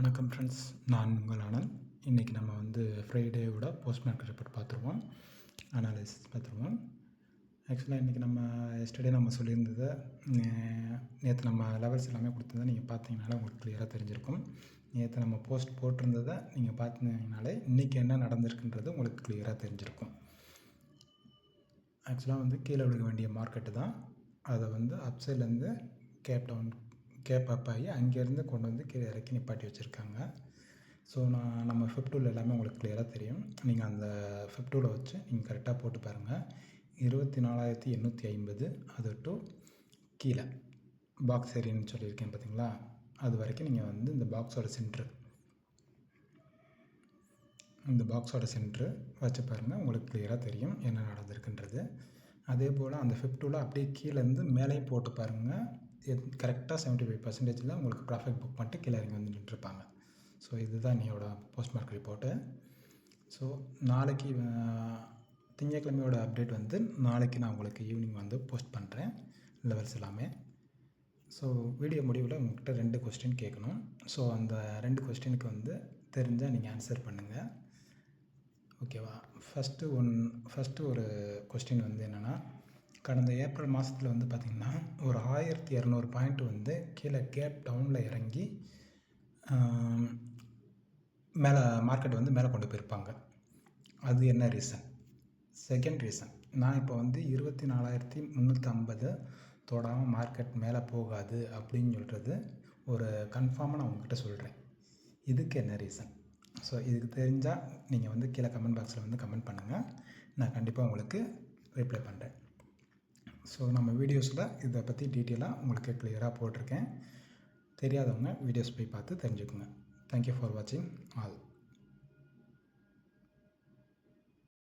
வணக்கம் ஃப்ரெண்ட்ஸ் நான் உங்கள் ஆனந்த் இன்றைக்கி நம்ம வந்து ஃப்ரைடேவோட போஸ்ட் மார்க்கெட் ரிப்போர்ட் பார்த்துருவோம். அனாலிசிஸ் பார்த்துருவோம். ஆக்சுவலாக இன்றைக்கி நம்ம எஸ்டர்டே நம்ம சொல்லியிருந்ததை நேற்று நம்ம லெவல்ஸ் எல்லாமே கொடுத்ததை நீங்கள் பார்த்தீங்கனாலே உங்களுக்கு கிளியராக தெரிஞ்சிருக்கும். நேற்று நம்ம போஸ்ட் போட்டிருந்ததை நீங்கள் பார்த்தீங்கனாலே இன்றைக்கி என்ன நடந்திருக்குன்றது உங்களுக்கு கிளியராக தெரிஞ்சிருக்கும். ஆக்சுவலாக வந்து கீழே விழுக வேண்டிய மார்க்கெட்டு தான். அதை வந்து அப்சைட்லேருந்து கேப் டவுன் கேப் அப் ஆகி அங்கேருந்து கொண்டு வந்து கீழே இறக்கி நிப்பாட்டி வச்சுருக்காங்க. ஸோ நான் நம்ம ஃபிஃப்டூவில் எல்லாமே உங்களுக்கு கிளியராக தெரியும். நீங்கள் அந்த ஃபிஃப்டூவில் வச்சு நீங்கள் கரெக்டாக போட்டு பாருங்கள் இருபத்தி நாலாயிரத்தி எண்ணூற்றி ஐம்பது அது டு கீழே. பாக்ஸ் ஏரின்னு சொல்லியிருக்கேன் பார்த்தீங்களா அது வரைக்கும் நீங்கள் வந்து இந்த பாக்ஸோட சென்ட்ரு இந்த பாக்ஸோட சென்ட்ரு வச்சு பாருங்கள் உங்களுக்கு கிளியராக தெரியும் என்ன நடந்திருக்குன்றது. அதே போல் அந்த ஃபிஃப்டூவில் அப்படியே கீழேருந்து மேலேயும் போட்டு பாருங்கள் கரெக்டாக செவன்ட்டி ஃபைவ் பர்சன்டேஜில் உங்களுக்கு ப்ராஃபிட் புக் பண்ணிட்டு கீழே இறங்கி வந்து நின்றுருப்பாங்க ஸோ இதுதான் நீயோட போஸ்ட் மார்க் ரிப்போர்ட்டு ஸோ நாளைக்கு திங்கக்கிழமையோட அப்டேட் வந்து நாளைக்கு நான் உங்களுக்கு ஈவினிங் வந்து போஸ்ட் பண்ணுறேன் லெவல்ஸ் எல்லாமே. ஸோ வீடியோ முடிவில் உங்கள்கிட்ட ரெண்டு கொஸ்டின் கேட்கணும். ஸோ அந்த ரெண்டு கொஸ்டினுக்கு வந்து தெரிஞ்சால் நீங்கள் ஆன்சர் பண்ணுங்கள் ஓகேவா ஃபஸ்ட்டு ஒன் ஃபஸ்ட்டு ஒரு கொஸ்டின் வந்து என்னென்னா கடந்த ஏப்ரல் மாதத்தில் வந்து பார்த்திங்கன்னா ஒரு ஆயிரத்தி இரநூறு பாயிண்ட் வந்து கீழே கேப் டவுனில் இறங்கி மேலே மார்க்கெட் வந்து மேலே கொண்டு போயிருப்பாங்க. அது என்ன ரீசன் செகண்ட் ரீசன் நான் இப்போ வந்து இருபத்தி நாலாயிரத்தி முந்நூற்றி ஐம்பது தொடாமல் மார்க்கெட் மேலே போகாது அப்படின்னு சொல்கிறது ஒரு கன்ஃபார்மாக நான் உங்ககிட்ட சொல்கிறேன் இதுக்கு என்ன ரீசன் ஸோ இதுக்கு தெரிஞ்சால் நீங்கள் வந்து கீழே கமெண்ட் பாக்ஸில் வந்து கமெண்ட் பண்ணுங்கள் நான் கண்டிப்பாக உங்களுக்கு ரிப்ளை பண்ணுறேன் ஸோ நம்ம வீடியோஸில் இதை பற்றி டீட்டெயிலாக உங்களுக்கு கிளியராக போட்டிருக்கேன். தெரியாதவங்க வீடியோஸ் போய் பார்த்து தெரிஞ்சுக்கோங்க. தேங்க்யூ ஃபார் வாட்சிங் ஆல்